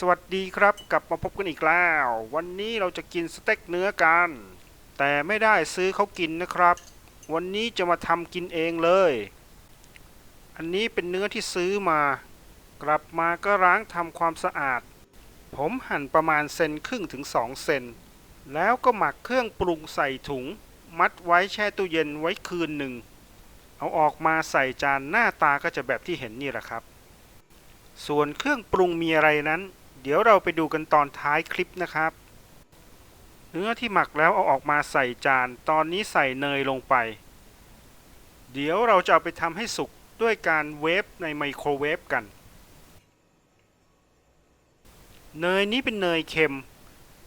สวัสดีครับ กลับมาพบกันอีกแล้ว วันนี้เราจะกินสเต็กเนื้อกัน แต่ไม่ได้ซื้อเขากินนะครับ วันนี้จะมาทำกินเองเลย อันนี้เป็นเนื้อที่ซื้อมา กลับมาก็ล้างทำความสะอาด ผมหั่นประมาณเซนครึ่งถึง2เซน แล้วก็หมักเครื่องปรุงใส่ถุง มัดไว้แช่ตู้เย็นไว้คืนหนึ่ง เอาออกมาใส่จานหน้าตาก็จะแบบที่เห็นนี่แหละครับ ส่วนเครื่องปรุงมีอะไรนั้น เดี๋ยวเราไปดูกันตอนท้ายคลิปนะครับ เนื้อที่หมักแล้วเอาออกมาใส่จาน ตอนนี้ใส่เนยลงไป เดี๋ยวเราจะเอาไปทำให้สุกด้วยการเวฟในไมโครเวฟกัน เนยนี้เป็นเนยเค็ม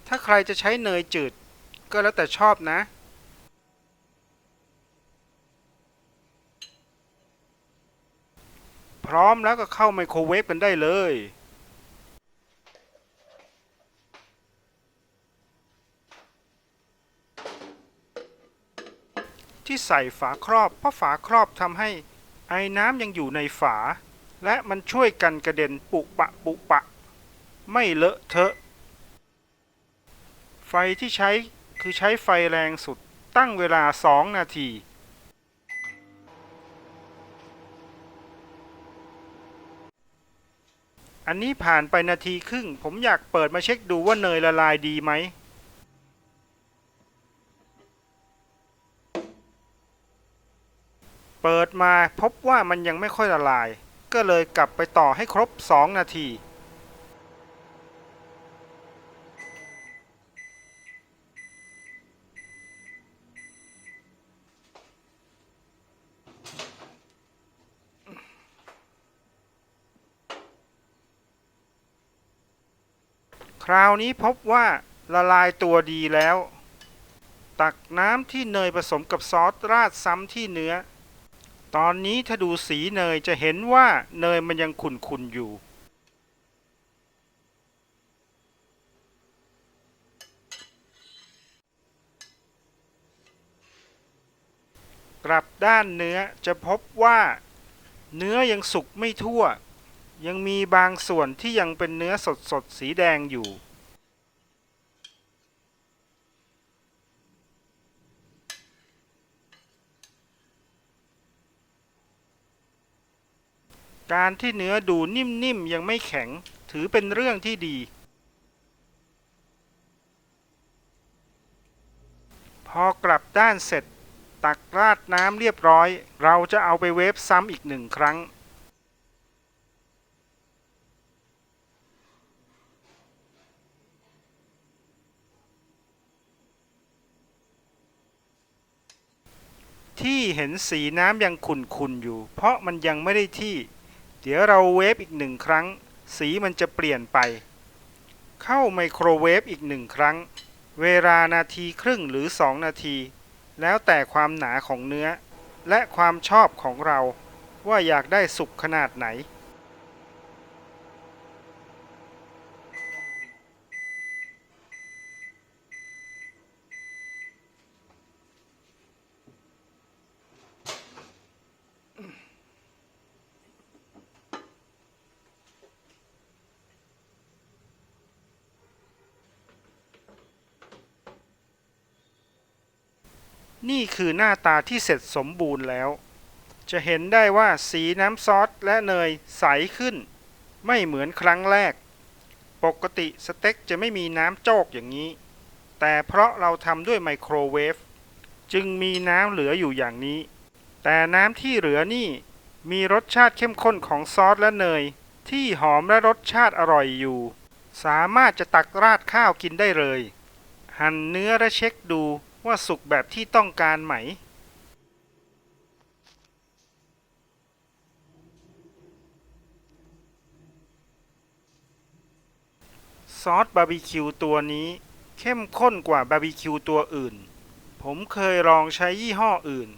ถ้าใครจะใช้เนยจืด ก็แล้วแต่ชอบนะพร้อมแล้วก็เข้าไมโครเวฟกันได้เลย ที่ใส่ฝาครอบ เพราะฝาครอบทำให้ไอ้น้ำยังอยู่ในฝา และมันช่วยกันกระเด็นปุปะปุปะ ไม่เลอะเทอะ ไฟที่ใช้คือใช้ไฟแรงสุดตั้งเวลา 2 นาทีอันนี้ผ่านไปนาทีครึ่ง ผมอยากเปิดมาเช็คดูว่าเนยละลายดีไหม เปิดมาพบว่ามันยังไม่ค่อยละลาย ก็เลยกลับไปต่อให้ครบ 2 นาที คราวนี้พบว่าละลายตัวดีแล้ว ตักน้ำที่เนยผสมกับซอสราดซ้ำที่เนื้อ ตอนนี้ถ้าดูสีเนยจะเห็นว่าเนยมันยังขุ่นๆอยู่ กลับด้านเนื้อจะพบว่า เนื้อยังสุกไม่ทั่ว ยังมีบางส่วนที่ยังเป็นเนื้อสดๆ สีแดงอยู่ การที่เนื้อดูนิ่มๆยังไม่แข็ง ถือเป็นเรื่องที่ดี พอกลับด้านเสร็จ ตักราดน้ำเรียบร้อย เราจะเอาไปเวฟซ้ำอีกหนึ่งครั้งที่เห็นสีน้ำยังขุ่นๆอยู่ เพราะมันยังไม่ได้ที่ เดี๋ยวเราเวฟอีกหนึ่งครั้ง สีมันจะเปลี่ยนไป เข้าไมโครเวฟอีกหนึ่งครั้ง เวลานาทีครึ่งหรือ 2 นาที แล้วแต่ความหนาของเนื้อ และความชอบของเราว่าอยากได้สุกขนาดไหน นี่คือหน้าตาที่เสร็จสมบูรณ์แล้ว จะเห็นได้ว่าสีน้ำซอสและเนยใสขึ้น ไม่เหมือนครั้งแรก ปกติสเต็กจะไม่มีน้ำโจกอย่างนี้ แต่เพราะเราทำด้วยไมโครเวฟจึงมีน้ำเหลืออยู่อย่างนี้ แต่น้ำที่เหลือนี่มีรสชาติเข้มข้นของซอสและเนย ที่หอมและรสชาติอร่อยอยู่ สามารถจะตักราดข้าวกินได้เลย หั่นเนื้อและเช็คดู ว่าสุกแบบที่ต้องการไหม ซอสบาร์บีคิวตัวนี้ เข้มข้นกว่าบาร์บีคิวตัวอื่น ผมเคยลองใช้ยี่ห้ออื่น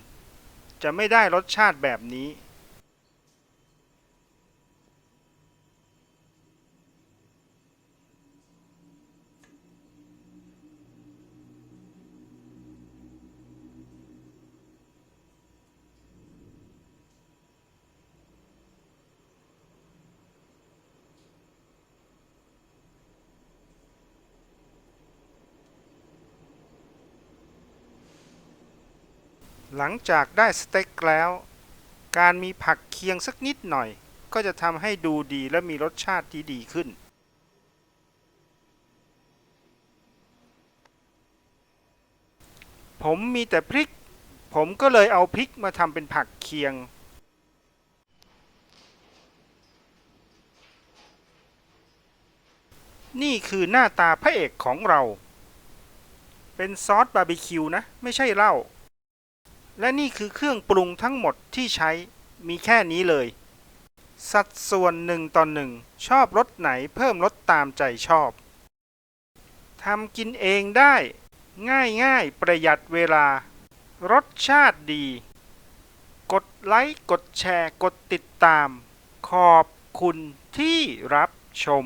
จะไม่ได้รสชาติแบบนี้ หลังจากได้สเต็กแล้ว การมีผักเคียงสักนิดหน่อย ก็จะทำให้ดูดีและมีรสชาติที่ดีขึ้น ผมมีแต่พริก ผมก็เลยเอาพริกมาทำเป็นผักเคียงนี่คือหน้าตาพระเอกของเรา เป็นซอสบาร์บีคิวนะ ไม่ใช่เหล้า และนี่คือเครื่องปรุงทั้งหมดที่ใช้มีแค่นี้เลย สัดส่วนหนึ่งต่อหนึ่งชอบรสไหนเพิ่มรสตามใจชอบทำกินเองได้ ง่ายง่ายประหยัดเวลา รสชาติดี กดไลค์ กดแชร์ กดติดตาม ขอบคุณที่รับชม